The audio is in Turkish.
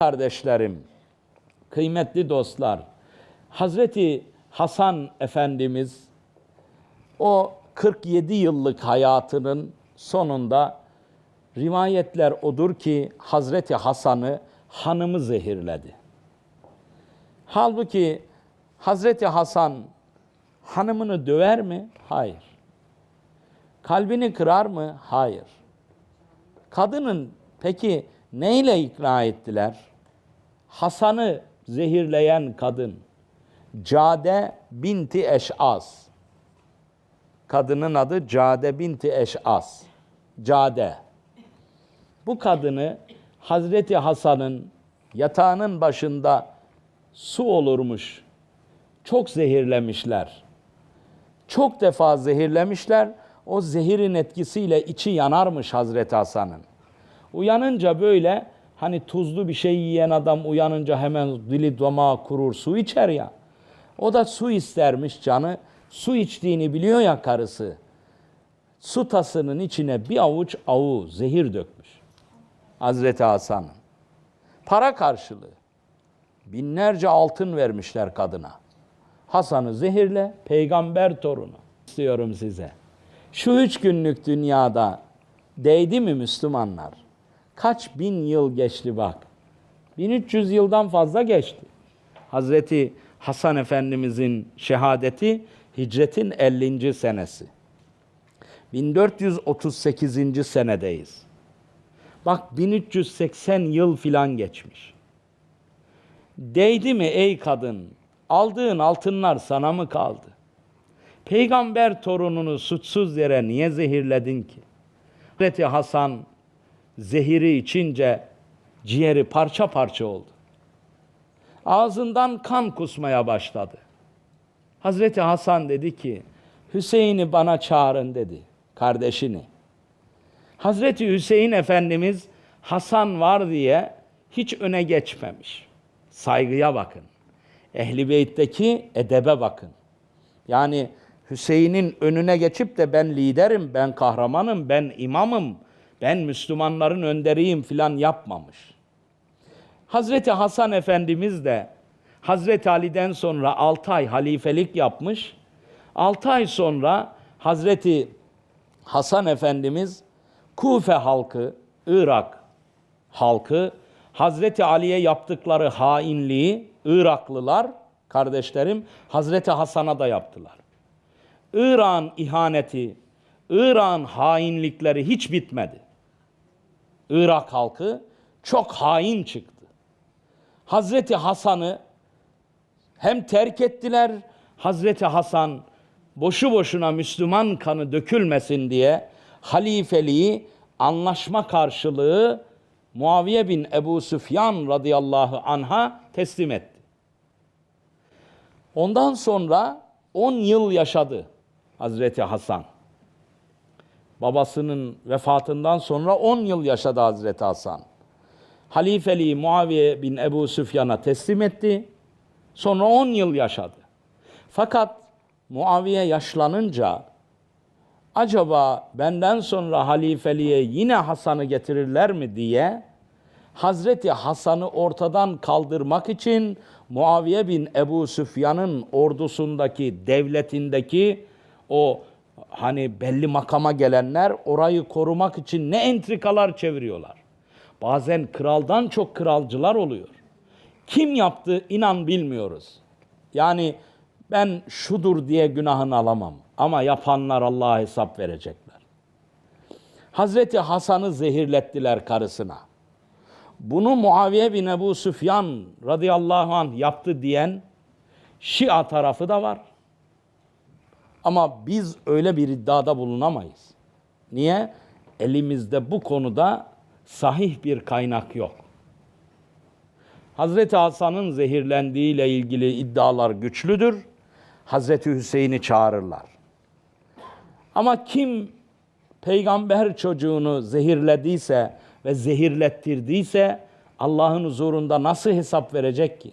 Kardeşlerim, kıymetli dostlar, Hazreti Hasan Efendimiz o 47 yıllık hayatının sonunda rivayetler odur ki Hazreti Hasan'ı hanımı zehirledi. Halbuki Hazreti Hasan hanımını döver mi? Hayır. Kalbini kırar mı? Hayır. Kadının peki neyle ikna ettiler? Hasan'ı zehirleyen kadın Cade binti Eş'as. Kadının adı Cade binti Eş'as. Cade. Bu kadını Hazreti Hasan'ın yatağının başında su olurmuş. Çok zehirlemişler. Çok defa zehirlemişler. O zehirin etkisiyle içi yanarmış Hazreti Hasan'ın. Uyanınca böyle hani tuzlu bir şey yiyen adam uyanınca hemen dili damağı kurur su içer ya. O da su istermiş canı. Su içtiğini biliyor ya karısı. Su tasının içine bir avuç avu zehir dökmüş. Hazreti Hasan'ın. Para karşılığı. Binlerce altın vermişler kadına. Hasan'ı zehirle, peygamber torunu. istiyorum size. Şu üç günlük dünyada değdi mi Müslümanlar? Kaç bin yıl geçti bak. 1300 yıldan fazla geçti. Hazreti Hasan Efendimizin şehadeti hicretin 50. senesi. 1438. senedeyiz. Bak 1380 yıl filan geçmiş. Değdi mi ey kadın? Aldığın altınlar sana mı kaldı? Peygamber torununu suçsuz yere niye zehirledin ki? Hazreti Hasan zehiri içince ciğeri parça parça oldu. Ağzından kan kusmaya başladı. Hazreti Hasan dedi ki, Hüseyin'i bana çağırın dedi, kardeşini. Hazreti Hüseyin Efendimiz Hasan var diye hiç öne geçmemiş. Saygıya bakın. Ehli Beyt'teki edebe bakın. Yani Hüseyin'in önüne geçip de ben liderim, ben kahramanım, ben imamım, ben Müslümanların önderiyim filan yapmamış. Hazreti Hasan Efendimiz de Hazreti Ali'den sonra 6 ay halifelik yapmış. 6 ay sonra Hazreti Hasan Efendimiz Kufe halkı, Irak halkı Hazreti Ali'ye yaptıkları hainliği Iraklılar kardeşlerim Hazreti Hasan'a da yaptılar. İran ihaneti, İran hainlikleri hiç bitmedi. Irak halkı çok hain çıktı. Hazreti Hasan'ı hem terk ettiler, Hazreti Hasan boşu boşuna Müslüman kanı dökülmesin diye halifeliği anlaşma karşılığı Muaviye bin Ebu Süfyan radıyallahu anha teslim etti. Ondan sonra 10 yıl yaşadı Hazreti Hasan. Babasının vefatından sonra 10 yıl yaşadı Hazreti Hasan. Halifeliği Muaviye bin Ebu Süfyan'a teslim etti. Sonra 10 yıl yaşadı. Fakat Muaviye yaşlanınca acaba benden sonra halifeliğe yine Hasan'ı getirirler mi diye Hazreti Hasan'ı ortadan kaldırmak için Muaviye bin Ebu Süfyan'ın ordusundaki, devletindeki o hani belli makama gelenler orayı korumak için ne entrikalar çeviriyorlar. Bazen kraldan çok kralcılar oluyor. Kim yaptı inan bilmiyoruz. Yani ben şudur diye günahını alamam. Ama yapanlar Allah'a hesap verecekler. Hazreti Hasan'ı zehirlettiler karısına. Bunu Muaviye bin Ebu Süfyan radıyallahu anh yaptı diyen Şia tarafı da var. Ama biz öyle bir iddiada bulunamayız. Niye? Elimizde bu konuda sahih bir kaynak yok. Hazreti Hasan'ın zehirlendiği ile ilgili iddialar güçlüdür. Hazreti Hüseyin'i çağırırlar. Ama kim peygamber çocuğunu zehirlediyse ve zehirlettirdiyse Allah'ın huzurunda nasıl hesap verecek ki?